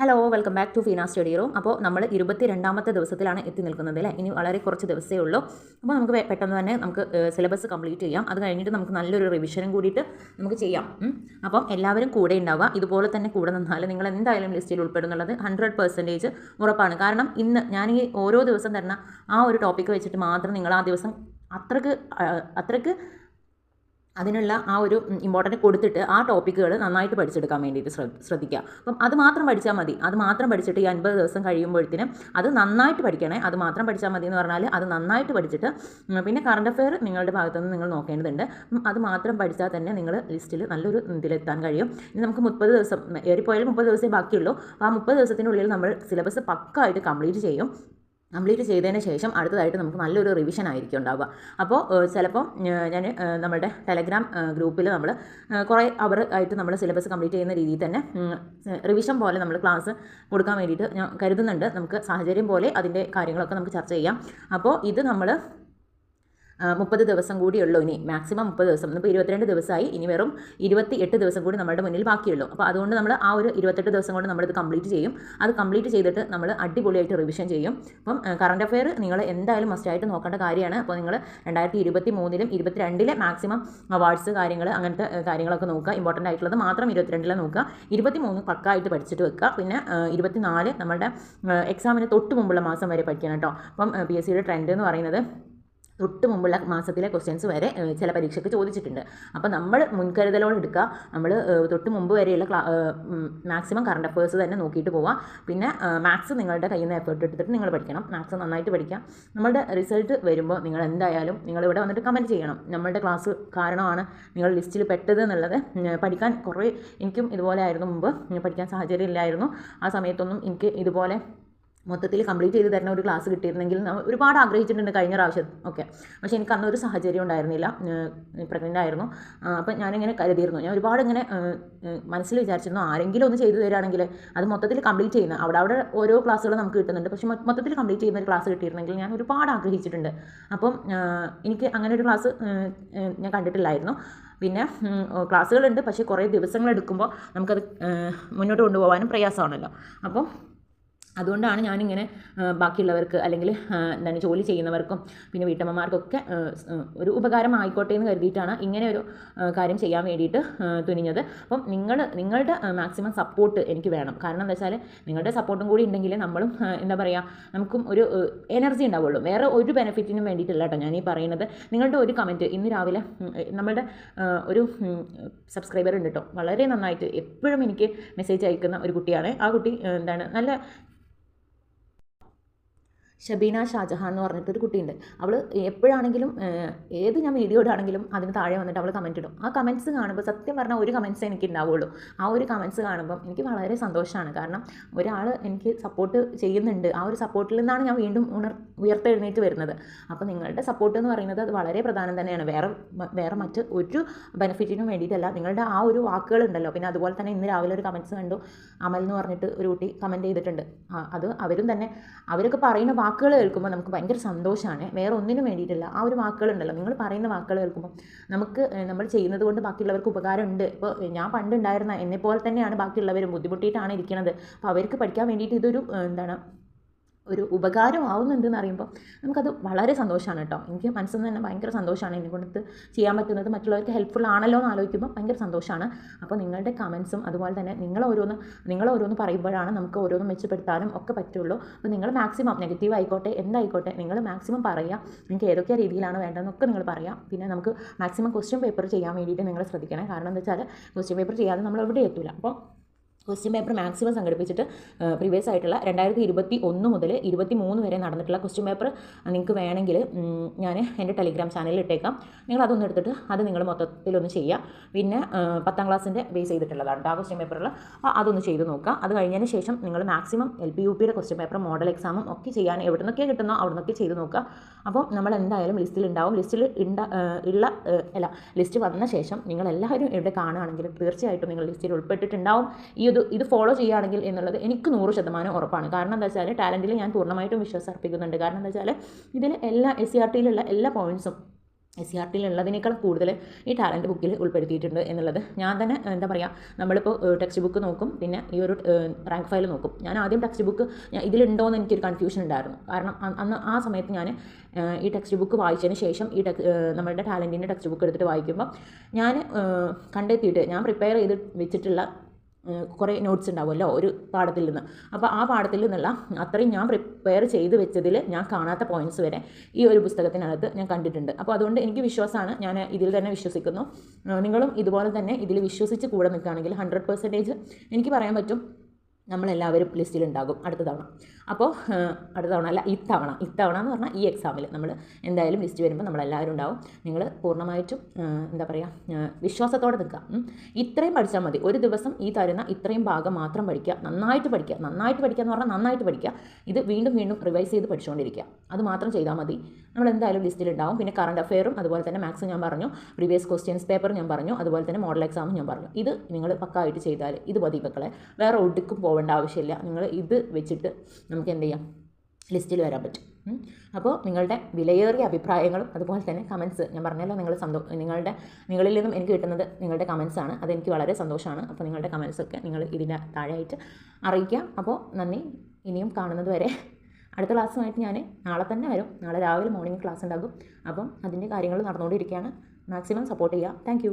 Hello welcome back to Feena study room അപ്പോൾ നമ്മൾ ഇരുപത്തി രണ്ടാമത്തെ ദിവസത്തിലാണ് എത്തി നിൽക്കുന്നത് അല്ലേ? ഇനി വളരെ കുറച്ച് ദിവസമേ ഉള്ളൂ. അപ്പോൾ നമുക്ക് പെട്ടെന്ന് തന്നെ നമുക്ക് സിലബസ് കംപ്ലീറ്റ് ചെയ്യാം. അത് കഴിഞ്ഞിട്ട് നമുക്ക് നല്ലൊരു റിവിഷനും കൂടിയിട്ട് നമുക്ക് ചെയ്യാം. അപ്പം എല്ലാവരും കൂടെ ഉണ്ടാവുക. ഇതുപോലെ തന്നെ കൂടെ നിന്നാൽ നിങ്ങൾ എന്തായാലും ലിസ്റ്റിൽ ഉൾപ്പെടുന്നുള്ളത് ഹൺഡ്രഡ് പെർസെന്റേജ് ഉറപ്പാണ്. കാരണം ഇന്ന് ഞാൻ ഈ ഓരോ ദിവസം തരുന്ന ആ ഒരു ടോപ്പിക്ക് വെച്ചിട്ട് മാത്രം നിങ്ങൾ ആ ദിവസം അത്രയ്ക്ക് അത്രയ്ക്ക് അതിനുള്ള ആ ഒരു ഇമ്പോർട്ടന്റ് കൊടുത്തിട്ട് ആ ടോപ്പിക്കുകൾ നന്നായിട്ട് പഠിച്ചെടുക്കാൻ വേണ്ടിയിട്ട് ശ്രദ്ധ ശ്രദ്ധിക്കുക. അപ്പം അത് മാത്രം പഠിച്ചാൽ മതി. അത് മാത്രം പഠിച്ചിട്ട് ഈ അൻപത് ദിവസം കഴിയുമ്പോഴത്തേനും അത് നന്നായിട്ട് പഠിക്കണേ. അത് മാത്രം പഠിച്ചാൽ മതി എന്ന് പറഞ്ഞാൽ അത് നന്നായിട്ട് പഠിച്ചിട്ട് പിന്നെ കറണ്ട് അഫെയർ നിങ്ങളുടെ ഭാഗത്തുനിന്ന് നിങ്ങൾ നോക്കേണ്ടതുണ്ട്. അത് മാത്രം പഠിച്ചാൽ തന്നെ നിങ്ങൾ ലിസ്റ്റിൽ നല്ലൊരു ഇതിലെത്താൻ കഴിയും. ഇനി നമുക്ക് മുപ്പത് ദിവസം ഏറിപ്പോയാലും മുപ്പത് ദിവസമേ ബാക്കിയുള്ളൂ. ആ മുപ്പത് ദിവസത്തിനുള്ളിൽ നമ്മൾ സിലബസ് പക്കായിട്ട് കംപ്ലീറ്റ് ചെയ്യും. കംപ്ലീറ്റ് ചെയ്തതിന് ശേഷം അടുത്തതായിട്ട് നമുക്ക് നല്ലൊരു റിവിഷൻ ആയിരിക്കും ഉണ്ടാവുക. അപ്പോൾ ചിലപ്പം ഞാൻ നമ്മുടെ ടെലഗ്രാം ഗ്രൂപ്പിൽ നമ്മൾ കുറേ അവർ ആയിട്ട് നമ്മൾ സിലബസ് കംപ്ലീറ്റ് ചെയ്യുന്ന രീതിയിൽ തന്നെ റിവിഷൻ പോലെ നമ്മൾ ക്ലാസ് കൊടുക്കാൻ വേണ്ടിയിട്ട് ഞാൻ കരുതുന്നുണ്ട്. നമുക്ക് സാഹചര്യം പോലെ അതിന്റെ കാര്യങ്ങളൊക്കെ നമുക്ക് ചർച്ച ചെയ്യാം. അപ്പോൾ ഇത് നമ്മൾ മുപ്പത് ദിവസം കൂടിയുള്ളൂ ഇനി. മാക്സിമം മുപ്പത് ദിവസം. ഇപ്പോൾ ഇരുപത്തിരണ്ട് ദിവസമായി. ഇനി വെറും ഇരുപത്തി എട്ട് ദിവസം കൂടി നമ്മുടെ മുന്നിൽ ബാക്കിയുള്ളൂ. അപ്പോൾ അതുകൊണ്ട് നമ്മൾ ആ ഒരു ഇരുപത്തെട്ട് ദിവസം കൊണ്ട് നമ്മളിത് കംപ്ലീറ്റ് ചെയ്യും. അത് കംപ്ലീറ്റ് ചെയ്തിട്ട് നമ്മൾ അടിപൊളിയായിട്ട് റിവിഷൻ ചെയ്യും. അപ്പം കറണ്ട് അഫെയർ നിങ്ങൾ എന്തായാലും മസ്റ്റായിട്ട് നോക്കേണ്ട കാര്യമാണ്. അപ്പോൾ നിങ്ങൾ രണ്ടായിരത്തി ഇരുപത്തി മൂന്നിലും ഇരുപത്തിരണ്ടിലെ മാക്സിമം അവാർഡ്സ് കാര്യങ്ങൾ അങ്ങനത്തെ കാര്യങ്ങളൊക്കെ നോക്കുക. ഇമ്പോർട്ടന്റ് ആയിട്ടുള്ളത് മാത്രം ഇരുപത്തിരണ്ടിലെ നോക്കുക. ഇരുപത്തി മൂന്ന് പക്കായിട്ട് പഠിച്ചിട്ട് വെക്കുക. പിന്നെ ഇരുപത്തിനാല് നമ്മുടെ എക്സാമിന് തൊട്ട് മുമ്പുള്ള മാസം വരെ പഠിക്കണം കേട്ടോ. അപ്പം പി എസ് സിയുടെ ട്രെൻഡ് എന്ന് പറയുന്നത് തൊട്ട് മുമ്പുള്ള മാസത്തിലെ ക്വസ്റ്റ്യൻസ് വരെ ചില പരീക്ഷയ്ക്ക് ചോദിച്ചിട്ടുണ്ട്. അപ്പോൾ നമ്മൾ മുൻകരുതലോടെ എടുക്കുക. നമ്മൾ തൊട്ട് മുമ്പ് വരെയുള്ള ക്ലാ മാക്സിമം കറണ്ട് അഫേഴ്സ് തന്നെ നോക്കിയിട്ട് പോവുക. പിന്നെ മാത്സ് നിങ്ങളുടെ കയ്യിൽ നിന്ന് എഫേർട്ട് എടുത്തിട്ട് നിങ്ങൾ പഠിക്കണം. മാത്സ് നന്നായിട്ട് പഠിക്കുക. നമ്മളുടെ റിസൾട്ട് വരുമ്പോൾ നിങ്ങൾ എന്തായാലും നിങ്ങൾ ഇവിടെ വന്നിട്ട് കമന്റ് ചെയ്യണം. നമ്മളുടെ ക്ലാസ് കാരണമാണ് നിങ്ങൾ ലിസ്റ്റിൽ പെട്ടത് എന്നുള്ളത്. പഠിക്കാൻ കുറേ എനിക്കും ഇതുപോലെ ആയിരുന്നു മുമ്പ്. പഠിക്കാൻ സാഹചര്യം ഇല്ലായിരുന്നു. ആ സമയത്തൊന്നും എനിക്ക് ഇതുപോലെ മൊത്തത്തിൽ കംപ്ലീറ്റ് ചെയ്ത് തരുന്ന ഒരു ക്ലാസ് കിട്ടിയിരുന്നെങ്കിൽ ഒരുപാട് ആഗ്രഹിച്ചിട്ടുണ്ട് കഴിഞ്ഞ പ്രാവശ്യം. ഒക്കെ പക്ഷെ എനിക്ക് അന്നൊരു സാഹചര്യം ഉണ്ടായിരുന്നില്ല. പ്രഗ്നന്റ് ആയിരുന്നു. അപ്പം ഞാനിങ്ങനെ കരുതിയിരുന്നു. ഞാൻ ഒരുപാട് ഇങ്ങനെ മനസ്സിൽ വിചാരിച്ചിരുന്നു ആരെങ്കിലും ഒന്ന് ചെയ്തു തരികയാണെങ്കിൽ അത് മൊത്തത്തിൽ കംപ്ലീറ്റ് ചെയ്യുന്ന അവിടെ അവിടെ ഓരോ ക്ലാസ്സുകൾ നമുക്ക് കിട്ടുന്നുണ്ട്. പക്ഷെ മൊത്തത്തിൽ കംപ്ലീറ്റ് ചെയ്യുന്ന ഒരു ക്ലാസ് കിട്ടിയിരുന്നെങ്കിൽ ഞാൻ ഒരുപാട് ആഗ്രഹിച്ചിട്ടുണ്ട്. അപ്പം എനിക്ക് അങ്ങനെ ഒരു ക്ലാസ് ഞാൻ കണ്ടിട്ടില്ലായിരുന്നു. പിന്നെ ക്ലാസ്സുകളുണ്ട് പക്ഷേ കുറേ ദിവസങ്ങൾ എടുക്കുമ്പോൾ നമുക്കത് മുന്നോട്ട് കൊണ്ടുപോകാനും പ്രയാസമാണല്ലോ. അപ്പം അതുകൊണ്ടാണ് ഞാനിങ്ങനെ ബാക്കിയുള്ളവർക്ക് അല്ലെങ്കിൽ എന്താണ് ജോലി ചെയ്യുന്നവർക്കും പിന്നെ വീട്ടമ്മമാർക്കൊക്കെ ഒരു ഉപകാരം ആയിക്കോട്ടെ എന്ന് കരുതിയിട്ടാണ് ഇങ്ങനെ ഒരു കാര്യം ചെയ്യാൻ വേണ്ടിയിട്ട് തുനിഞ്ഞത്. അപ്പം നിങ്ങൾ നിങ്ങളുടെ മാക്സിമം സപ്പോർട്ട് എനിക്ക് വേണം. കാരണം എന്താ വെച്ചാൽ നിങ്ങളുടെ സപ്പോർട്ടും കൂടി ഉണ്ടെങ്കിൽ നമ്മളും എന്താ പറയുക നമുക്കും ഒരു എനർജി ഉണ്ടാവുള്ളൂ. വേറെ ഒരു ബെനിഫിറ്റിനും വേണ്ടിയിട്ടില്ല കേട്ടോ ഞാൻ ഈ പറയുന്നത്. നിങ്ങളുടെ ഒരു കമന്റ് ഇന്ന് രാവിലെ നമ്മളുടെ ഒരു സബ്സ്ക്രൈബർ ഉണ്ട് കേട്ടോ. വളരെ നന്നായിട്ട് എപ്പോഴും എനിക്ക് മെസ്സേജ് അയക്കുന്ന ഒരു കുട്ടിയാണ്. ആ കുട്ടി എന്താണ് നല്ല ഷബീന ഷാജഹാൻ എന്ന് പറഞ്ഞിട്ട് ഒരു കുട്ടിയുണ്ട്. അവൾ എപ്പോഴാണെങ്കിലും ഏത് ഞാൻ വീഡിയോ ഇടാണെങ്കിലും അതിന് താഴെ വന്നിട്ട് അവൾ കമന്റ് ഇടും. ആ കമന്റ്സ് കാണുമ്പോൾ സത്യം പറഞ്ഞാൽ ഒരു കമന്റ്സ് എനിക്ക് ഉണ്ടാവുള്ളൂ ആ ഒരു കമന്റ്സ് കാണുമ്പോൾ എനിക്ക് വളരെ സന്തോഷമാണ് കാരണം ഒരാൾ എനിക്ക് സപ്പോർട്ട് ചെയ്യുന്നുണ്ട്. ആ ഒരു സപ്പോർട്ടിൽ നിന്നാണ് ഞാൻ വീണ്ടും ഉണർ ഉയർത്തെഴുന്നേറ്റ് വരുന്നത്. അപ്പോൾ നിങ്ങളുടെ സപ്പോർട്ട് എന്ന് പറയുന്നത് അത് വളരെ പ്രധാനം തന്നെയാണ്. വേറെ വേറെ മറ്റ് ഒരു ബെനിഫിറ്റിനും വേണ്ടിയിട്ടല്ല. നിങ്ങളുടെ ആ ഒരു വാക്കുകൾ ഉണ്ടല്ലോ. പിന്നെ അതുപോലെ തന്നെ ഇന്ന് രാവിലെ ഒരു കമന്റ്സ് കണ്ടു. അമൽ എന്ന് പറഞ്ഞിട്ട് ഒരു കുട്ടി കമന്റ് ചെയ്തിട്ടുണ്ട്. അത് അവരും തന്നെ അവരൊക്കെ പറയുന്ന വാക്കുകൾ കേൾക്കുമ്പോൾ നമുക്ക് ഭയങ്കര സന്തോഷമാണ്. വേറെ ഒന്നിനും വേണ്ടിയിട്ടില്ല. ആ ഒരു വാക്കുകൾ ഉണ്ടല്ലോ നിങ്ങൾ പറയുന്ന വാക്കുകൾ കേൾക്കുമ്പോൾ നമുക്ക് നമ്മൾ ചെയ്യുന്നത് കൊണ്ട് ബാക്കിയുള്ളവർക്ക് ഉപകാരമുണ്ട്. ഇപ്പോൾ ഞാൻ പണ്ടുണ്ടായിരുന്ന എന്നെപ്പോലെ തന്നെയാണ് ബാക്കിയുള്ളവരും ബുദ്ധിമുട്ടിയിട്ടാണ് ഇരിക്കുന്നത്. അപ്പോൾ അവർക്ക് പഠിക്കാൻ വേണ്ടിയിട്ട് ഇതൊരു എന്താണ് ഒരു ഉപകാരമാവുന്നുണ്ട് എന്ന് അറിയുമ്പോൾ നമുക്കത് വളരെ സന്തോഷമാണ് കേട്ടോ. എനിക്ക് മനസ്സിൽ നിന്ന് തന്നെ ഭയങ്കര സന്തോഷമാണ് എന്നെ കൊണ്ട് ചെയ്യാൻ പറ്റുന്നത്. മറ്റുള്ളവർക്ക് ഹെൽപ്ഫുൾ ആണല്ലോ എന്ന് ആലോചിക്കുമ്പോൾ ഭയങ്കര സന്തോഷമാണ്. അപ്പോൾ നിങ്ങളുടെ കമൻസും അതുപോലെ തന്നെ നിങ്ങൾ ഓരോന്ന് നിങ്ങൾ ഓരോന്ന് പറയുമ്പോഴാണ് നമുക്ക് ഓരോന്ന് മെച്ചപ്പെടുത്താനും ഒക്കെ പറ്റുള്ളൂ. അപ്പോൾ നിങ്ങൾ മാക്സിമം നെഗറ്റീവ് ആയിക്കോട്ടെ എന്തായിക്കോട്ടെ നിങ്ങൾ മാക്സിമം പറയുക. നിങ്ങൾക്ക് ഏതൊക്കെ രീതിയിലാണ് വേണ്ടതെന്നൊക്കെ നിങ്ങൾ പറയാം പിന്നെ നമുക്ക് മാക്സിമം ക്വസ്റ്റ്യൻ പേപ്പർ ചെയ്യാൻ വേണ്ടിയിട്ട് നിങ്ങൾ ശ്രദ്ധിക്കണം. കാരണം എന്താ വെച്ചാൽ ക്വസ്റ്റ്യൻ പേപ്പർ ചെയ്യാതെ നമ്മൾ എവിടെ എത്തില്ല അപ്പോൾ ക്വസ്റ്റ്യൻ പേപ്പർ മാക്സിമം സംഘടിപ്പിച്ചിട്ട് പ്രീവിയസ് ആയിട്ടുള്ള രണ്ടായിരത്തി ഇരുപത്തി ഒന്ന് മുതൽ ഇരുപത്തി മൂന്ന് വരെ നടന്നിട്ടുള്ള ക്വസ്റ്റ്യൻ പേപ്പർ നിങ്ങൾക്ക് വേണമെങ്കിൽ ഞാൻ എന്റെ ടെലിഗ്രാം ചാനലിൽ ഇട്ടേക്കാം. നിങ്ങൾ അതൊന്ന് എടുത്തിട്ട് അത് നിങ്ങൾ മൊത്തത്തിലൊന്ന് ചെയ്യുക. പിന്നെ പത്താം ക്ലാസ്സിന്റെ ബേസ് ചെയ്തിട്ടുള്ളതാണ് ആ ക്വസ്റ്റ്യൻ പേപ്പറിൽ അതൊന്ന് ചെയ്ത് നോക്കുക. അത് കഴിഞ്ഞതിന് ശേഷം നിങ്ങൾ മാക്സിമം എൽ പി യു പിയുടെ ക്വസ്റ്റ്യൻ പേപ്പർ മോഡൽ എക്സാമും ഒക്കെ ചെയ്യാൻ എവിടെ നിന്നൊക്കെ കിട്ടുന്നോ അവിടെ നിന്നൊക്കെ ചെയ്ത് നോക്കുക. അപ്പോൾ നമ്മൾ എന്തായാലും ലിസ്റ്റിൽ ഉണ്ടാവും. ലിസ്റ്റിൽ ഉണ്ട ഉള്ള അല്ല ലിസ്റ്റ് വന്ന ശേഷം നിങ്ങൾ എല്ലാവരും ഇവിടെ കാണുകയാണെങ്കിൽ തീർച്ചയായിട്ടും നിങ്ങൾ ലിസ്റ്റിൽ ഉൾപ്പെട്ടിട്ടുണ്ടാവും. ഈ ഒരു ഇത് ഫോളോ ചെയ്യുകയാണെങ്കിൽ എന്നുള്ളത് എനിക്ക് നൂറ് ശതമാനം ഉറപ്പാണ്. കാരണം എന്താ വെച്ചാൽ ടാലന്റിൽ ഞാൻ പൂർണമായിട്ടും വിശ്വാസം അർപ്പിക്കുന്നുണ്ട് കാരണം എന്താ വെച്ചാൽ ഇതിൽ എല്ലാ എസ് സി ആർ ടിയിലുള്ള എല്ലാ പോയിൻസും എസ് സി ആർ ടിയിലുള്ളതിനേക്കാൾ കൂടുതൽ ഈ ടാലന്റ് ബുക്കിൽ ഉൾപ്പെടുത്തിയിട്ടുണ്ട് എന്നുള്ളത് ഞാൻ തന്നെ എന്താ പറയുക നമ്മളിപ്പോൾ ടെക്സ്റ്റ് ബുക്ക് നോക്കും പിന്നെ ഈ ഒരു റാങ്ക് ഫയൽ നോക്കും. ഞാൻ ആദ്യം ടെക്സ്റ്റ് ബുക്ക് ഇതിലുണ്ടോ എന്ന് എനിക്കൊരു കൺഫ്യൂഷൻ ഉണ്ടായിരുന്നു. കാരണം അന്ന് ആ സമയത്ത് ഞാൻ ഈ ടെക്സ്റ്റ് ബുക്ക് വായിച്ചതിന് ശേഷം ഈ ടെക് നമ്മളുടെ ടാലന്റിന്റെ ടെക്സ്റ്റ് ബുക്ക് എടുത്തിട്ട് വായിക്കുമ്പോൾ ഞാൻ കണ്ടെത്തിയിട്ട് ഞാൻ പ്രിപ്പയർ ചെയ്ത് വെച്ചിട്ടുള്ള കുറേ നോട്ട്സ് ഉണ്ടാവുമല്ലോ ഒരു പാഠത്തിൽ നിന്ന്. അപ്പോൾ ആ പാഠത്തിൽ നിന്നുള്ള അത്രയും ഞാൻ പ്രിപ്പയർ ചെയ്ത് വെച്ചതിൽ ഞാൻ കാണാത്ത പോയിന്റ്സ് വരെ ഈ ഒരു പുസ്തകത്തിനകത്ത് ഞാൻ കണ്ടിട്ടുണ്ട്. അപ്പോൾ അതുകൊണ്ട് എനിക്ക് വിശ്വാസമാണ് ഞാൻ ഇതിൽ തന്നെ വിശ്വസിക്കുന്നു. നിങ്ങളും ഇതുപോലെ തന്നെ ഇതിൽ വിശ്വസിച്ച് കൂടെ നിൽക്കുകയാണെങ്കിൽ ഹൺഡ്രഡ് പെർസെന്റേജ് എനിക്ക് പറയാൻ പറ്റും. നമ്മളെല്ലാവരും ലിസ്റ്റിലുണ്ടാകും അടുത്ത തവണ. അപ്പോൾ അടുത്ത തവണ അല്ല ഇത്തവണ. ഇത്തവണ എന്ന് പറഞ്ഞാൽ ഈ എക്സാമിൽ നമ്മൾ എന്തായാലും ലിസ്റ്റ് വരുമ്പോൾ നമ്മളെല്ലാവരും ഉണ്ടാവും. നിങ്ങൾ പൂർണമായിട്ടും എന്താ പറയുക വിശ്വാസത്തോടെ നിൽക്കുക. ഇത്രയും പഠിച്ചാൽ മതി. ഒരു ദിവസം ഈ തരുന്ന ഇത്രയും ഭാഗം മാത്രം പഠിക്കുക. നന്നായിട്ട് പഠിക്കുക. നന്നായിട്ട് പഠിക്കുക എന്ന് പറഞ്ഞാൽ നന്നായിട്ട് പഠിക്കുക. ഇത് വീണ്ടും വീണ്ടും റിവൈസ് ചെയ്ത് പഠിച്ചുകൊണ്ടിരിക്കുക അത് മാത്രം ചെയ്താൽ മതി. നമ്മൾ എന്തായാലും ലിസ്റ്റിൽ ലിസ്റ്റിലുണ്ടാവും. പിന്നെ കറണ്ട് അഫെയറും അതുപോലെ തന്നെ മാത്സ് ഞാൻ പറഞ്ഞു. പ്രീവിയസ് ക്വസ്റ്റ്യൻസ് പേപ്പർ ഞാൻ പറഞ്ഞു. അതുപോലെ തന്നെ മോഡൽ എക്സാമും ഞാൻ പറഞ്ഞു. ഇത് നിങ്ങൾ പക്കായിട്ട് ചെയ്താൽ ഇത് മതി മക്കളെ. വേറെ ഒടുക്കും പോകേണ്ട ആവശ്യമില്ല. നിങ്ങൾ ഇത് വെച്ചിട്ട് നമുക്ക് എന്ത് ചെയ്യാം? ലിസ്റ്റിൽ വരാൻ പറ്റും. അപ്പോൾ നിങ്ങളുടെ വിലയേറിയ അഭിപ്രായങ്ങളും അതുപോലെ തന്നെ കമൻസ് ഞാൻ പറഞ്ഞല്ലോ നിങ്ങൾ സന്തോ നിങ്ങളുടെ നിങ്ങളിൽ നിന്നും എനിക്ക് കിട്ടുന്നത് നിങ്ങളുടെ കമൻസ് ആണ്. അതെനിക്ക് വളരെ സന്തോഷമാണ്. അപ്പോൾ നിങ്ങളുടെ കമൻസൊക്കെ നിങ്ങൾ ഇതിന്റെ താഴെയായിട്ട് അറിയിക്കുക അപ്പോൾ നന്ദി. ഇനിയും കാണുന്നത് വരെ അടുത്ത ക്ലാസ്സുമായിട്ട് ഞാൻ നാളെ തന്നെ വരും. നാളെ രാവിലെ മോർണിംഗ് ക്ലാസ് ഉണ്ടാകും. അപ്പം അതിന്റെ കാര്യങ്ങൾ നടന്നുകൊണ്ടിരിക്കുകയാണ്. മാക്സിമം സപ്പോർട്ട് ചെയ്യുക. താങ്ക്